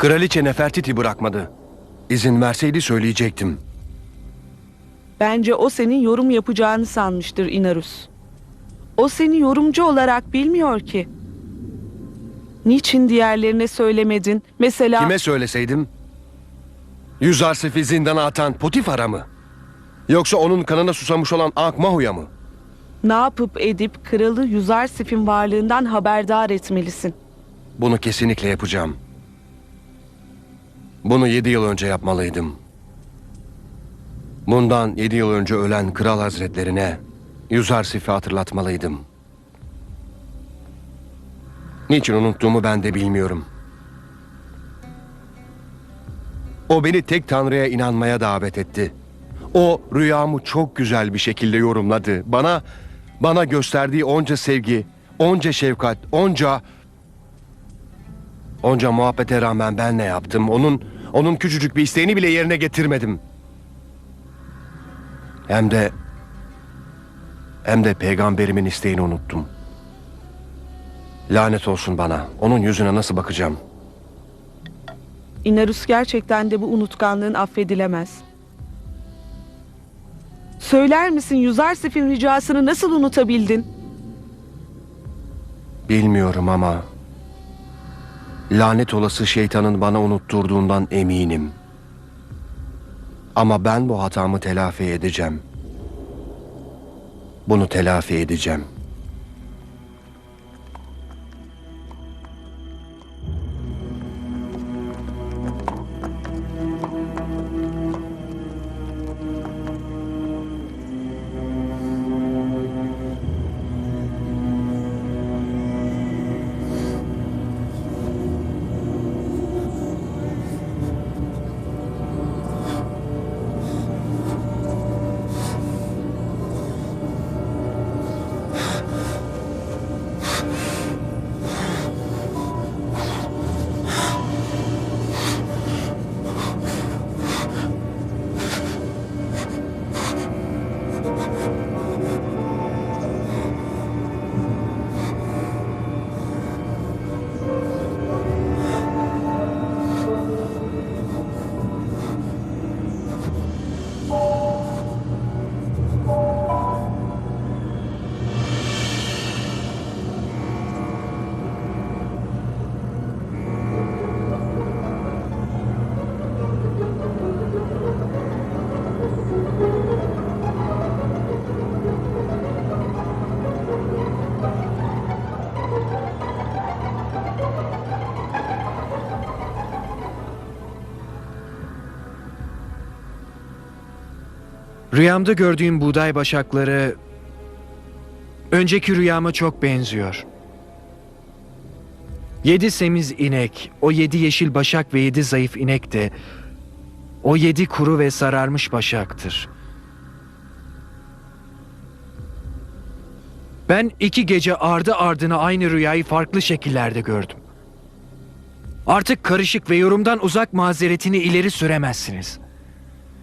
Kraliçe Nefertiti bırakmadı. İzin verseydi söyleyecektim. Bence o senin yorum yapacağını sanmıştır Inarus. O seni yorumcu olarak bilmiyor ki. Niçin diğerlerine söylemedin? Mesela Kime söyleseydim? Yüzarsif'i zindana atan Potifar'a mı? Yoksa onun kanına susamış olan Akmahu'ya mı? ne yapıp edip kralı Yüzarsif'in varlığından haberdar etmelisin. Bunu kesinlikle yapacağım. Bunu yedi yıl önce yapmalıydım. Bundan yedi yıl önce ölen kral hazretlerine Yüzarsif'i hatırlatmalıydım. Niçin unuttuğumu ben de bilmiyorum. O beni tek tanrıya inanmaya davet etti. O rüyamı çok güzel bir şekilde yorumladı. Bana bana gösterdiği onca sevgi, onca şefkat, onca Onca muhabbete rağmen ben ne yaptım? Onun onun küçücük bir isteğini bile yerine getirmedim. Hem de hem de peygamberimin isteğini unuttum. Lanet olsun bana. Onun yüzüne nasıl bakacağım? Inarus gerçekten de bu unutkanlığın affedilemez. Söyler misin Yüzarsif'in ricasını nasıl unutabildin? Bilmiyorum ama lanet olası şeytanın bana unutturduğundan eminim. Ama ben bu hatamı telafi edeceğim. Bunu telafi edeceğim. Rüyamda gördüğüm buğday başakları önceki rüyama çok benziyor. Yedi semiz inek, o yedi yeşil başak ve yedi zayıf inek de o yedi kuru ve sararmış başaktır. Ben iki gece ardı ardına aynı rüyayı farklı şekillerde gördüm. Artık karışık ve yorumdan uzak mazeretini ileri süremezsiniz.''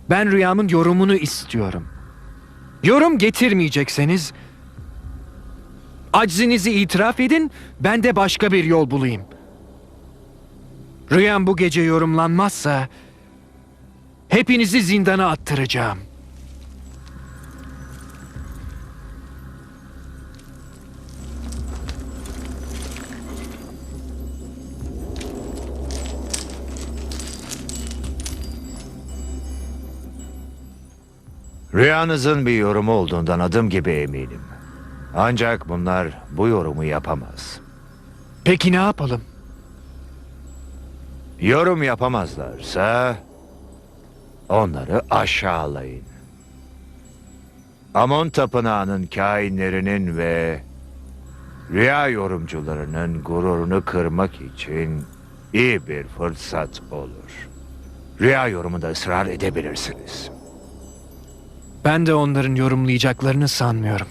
Ben rüyamın yorumunu istiyorum. Yorum getirmeyecekseniz aczinizi itiraf edin, ben de başka bir yol bulayım. Rüyam bu gece yorumlanmazsa hepinizi zindana attıracağım. Rüyanızın bir yorumu olduğundan adım gibi eminim. Ancak bunlar bu yorumu yapamaz. Peki ne yapalım? Yorum yapamazlarsa onları aşağılayın. Amon Tapınağı'nın kainlerinin ve rüya yorumcularının gururunu kırmak için iyi bir fırsat olur. Rüya yorumunda ısrar edebilirsiniz. Ben de onların yorumlayacaklarını sanmıyorum.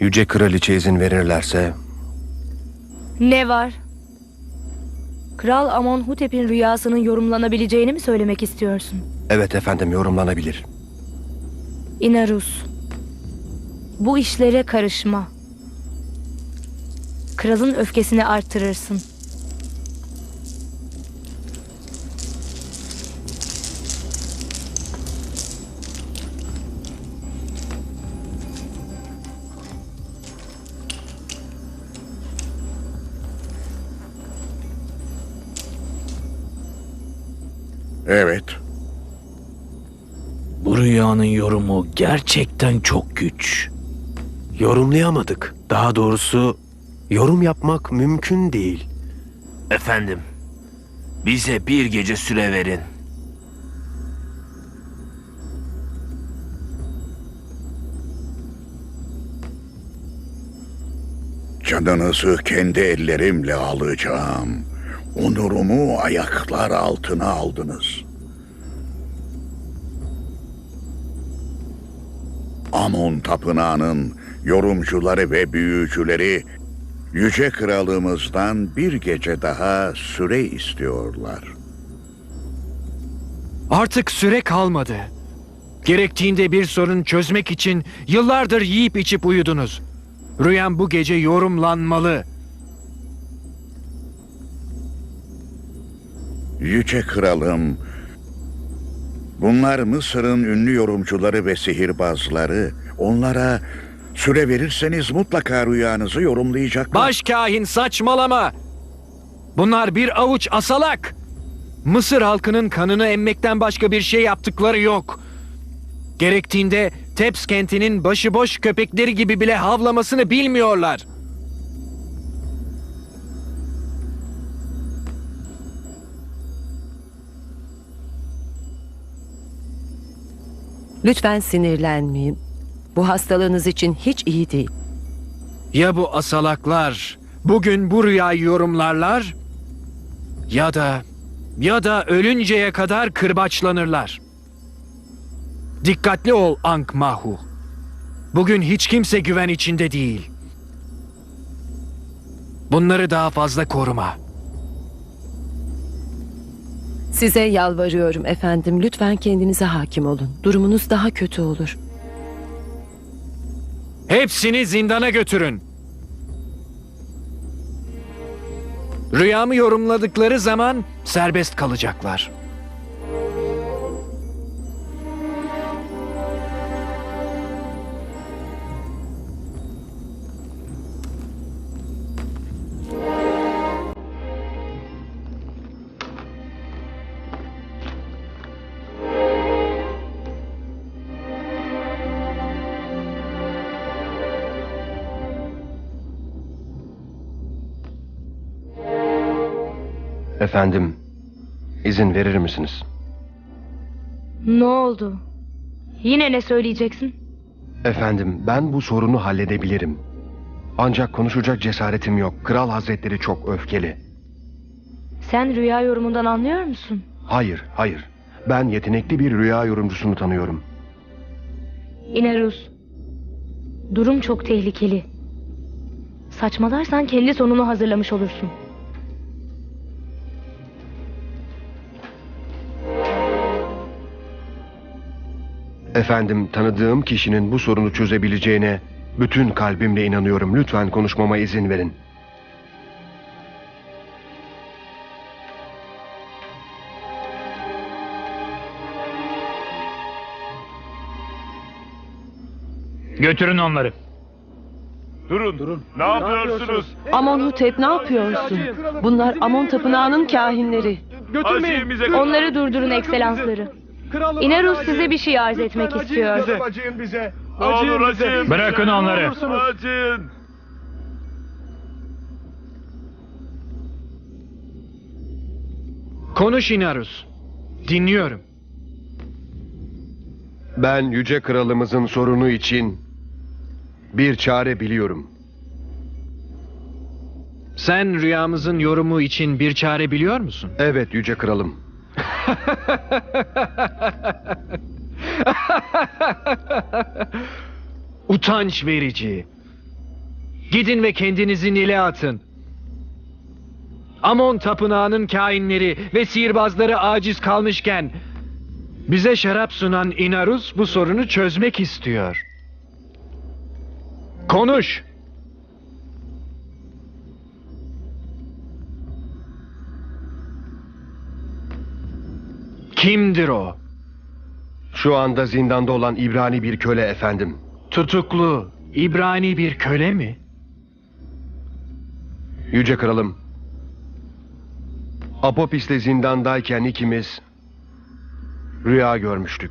Yüce Kraliçe izin verirlerse Ne var? Kral Amonhotep'in rüyasının yorumlanabileceğini mi söylemek istiyorsun? evet efendim yorumlanabilir. Inarus. Bu işlere karışma. Kralın öfkesini artırırsın. Evet. Bu rüyanın yorumu gerçekten çok güç. Yorumlayamadık. Daha doğrusu yorum yapmak mümkün değil. Efendim, bize bir gece süre verin. Canınızı kendi ellerimle alacağım. Onurumu ayaklar altına aldınız. Amon Tapınağı'nın yorumcuları ve büyücüleri Yüce Kralımızdan bir gece daha süre istiyorlar. Artık süre kalmadı. Gerektiğinde bir sorun çözmek için yıllardır yiyip içip uyudunuz. Rüyam bu gece yorumlanmalı. Yüce Kralım, bunlar Mısır'ın ünlü yorumcuları ve sihirbazları. Onlara süre verirseniz mutlaka rüyanızı yorumlayacaklar. Başkahin saçmalama. Bunlar bir avuç asalak. Mısır halkının kanını emmekten başka bir şey yaptıkları yok. Gerektiğinde Teps kentinin başıboş köpekleri gibi bile havlamasını bilmiyorlar. Lütfen sinirlenmeyin. Bu hastalığınız için hiç iyi değil. Ya bu asalaklar bugün bu rüyayı yorumlarlar ya da ya da ölünceye kadar kırbaçlanırlar. Dikkatli ol Ankh Mahu. Bugün hiç kimse güven içinde değil. Bunları daha fazla koruma. Size yalvarıyorum efendim. Lütfen kendinize hakim olun. Durumunuz daha kötü olur. Hepsini zindana götürün. Rüyamı yorumladıkları zaman serbest kalacaklar. Efendim izin verir misiniz? Ne oldu? Yine ne söyleyeceksin? Efendim ben bu sorunu halledebilirim. Ancak konuşacak cesaretim yok. Kral Hazretleri çok öfkeli. Sen rüya yorumundan anlıyor musun? Hayır, hayır. Ben yetenekli bir rüya yorumcusunu tanıyorum. Inarus. Durum çok tehlikeli. Saçmalarsan kendi sonunu hazırlamış olursun. Efendim tanıdığım kişinin bu sorunu çözebileceğine bütün kalbimle inanıyorum. Lütfen konuşmama izin verin. Götürün onları. Amonhotep ne yapıyorsun? Bunlar Amon Tapınağı'nın kahinleri. Onları durdurun ekselansları. Inarus size bir şey arz etmek istiyor. Bırakın onları. Konuş Inarus. Dinliyorum. Ben yüce kralımızın sorunu için bir çare biliyorum. Sen rüyamızın yorumu için bir çare biliyor musun? Evet yüce kralım. Utanç verici. Gidin ve kendinizi Nil'e atın. Amon tapınağının kainleri ve sihirbazları aciz kalmışken bize şarap sunan Inarus bu sorunu çözmek istiyor. Konuş. Kimdir o? Şu anda zindanda olan İbrani bir köle efendim. Tutuklu, İbrani bir köle mi? Yüce Kralım. Apopis'te zindandayken ikimiz rüya görmüştük.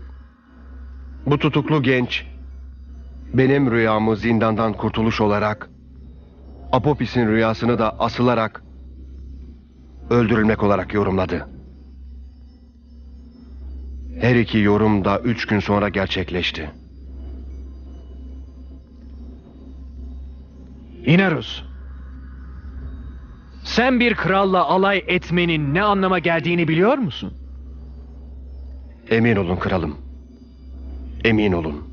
Bu tutuklu genç benim rüyamı zindandan kurtuluş olarak Apopis'in rüyasını da asılarak öldürülmek olarak yorumladı. Her iki yorum da üç gün sonra gerçekleşti. Inarus. Sen bir kralla alay etmenin ne anlama geldiğini biliyor musun? Emin olun kralım. Emin olun.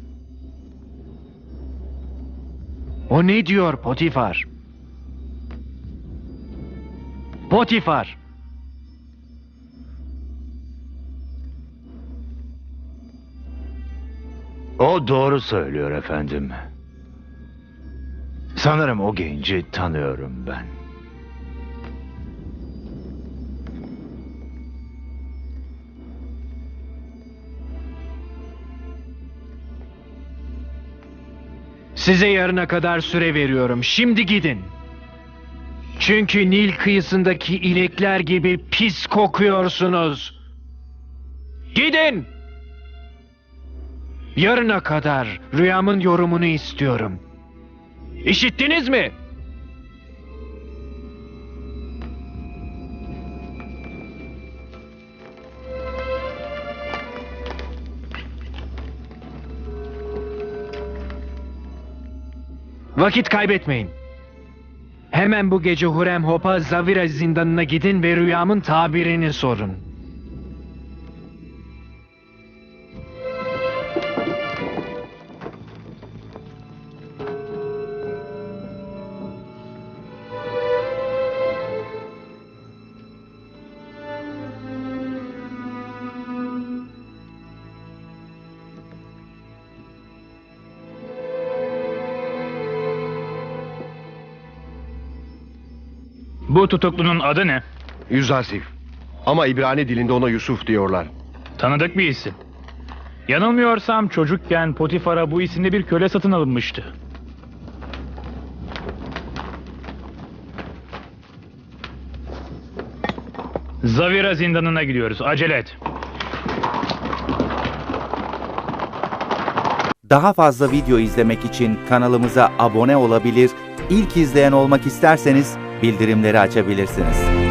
O ne diyor Potifar? Potifar. O doğru söylüyor efendim. Sanırım o genci tanıyorum ben. Size yarına kadar süre veriyorum. Şimdi gidin. Çünkü Nil kıyısındaki inekler gibi pis kokuyorsunuz. Gidin. Yarına kadar rüyamın yorumunu istiyorum. İşittiniz mi? Vakit kaybetmeyin. Hemen bu gece Hurem Hop'a Zavira zindanına gidin ve rüyamın tabirini sorun. Bu tutuklunun adı ne? Yüzasif. Ama İbrani dilinde ona Yusuf diyorlar. Tanıdık bir isim. Yanılmıyorsam çocukken Potifar'a bu isimde bir köle satın alınmıştı. Zavira zindanına gidiyoruz. Acele et. Daha fazla video izlemek için kanalımıza abone olabilir, ilk izleyen olmak isterseniz bildirimleri açabilirsiniz.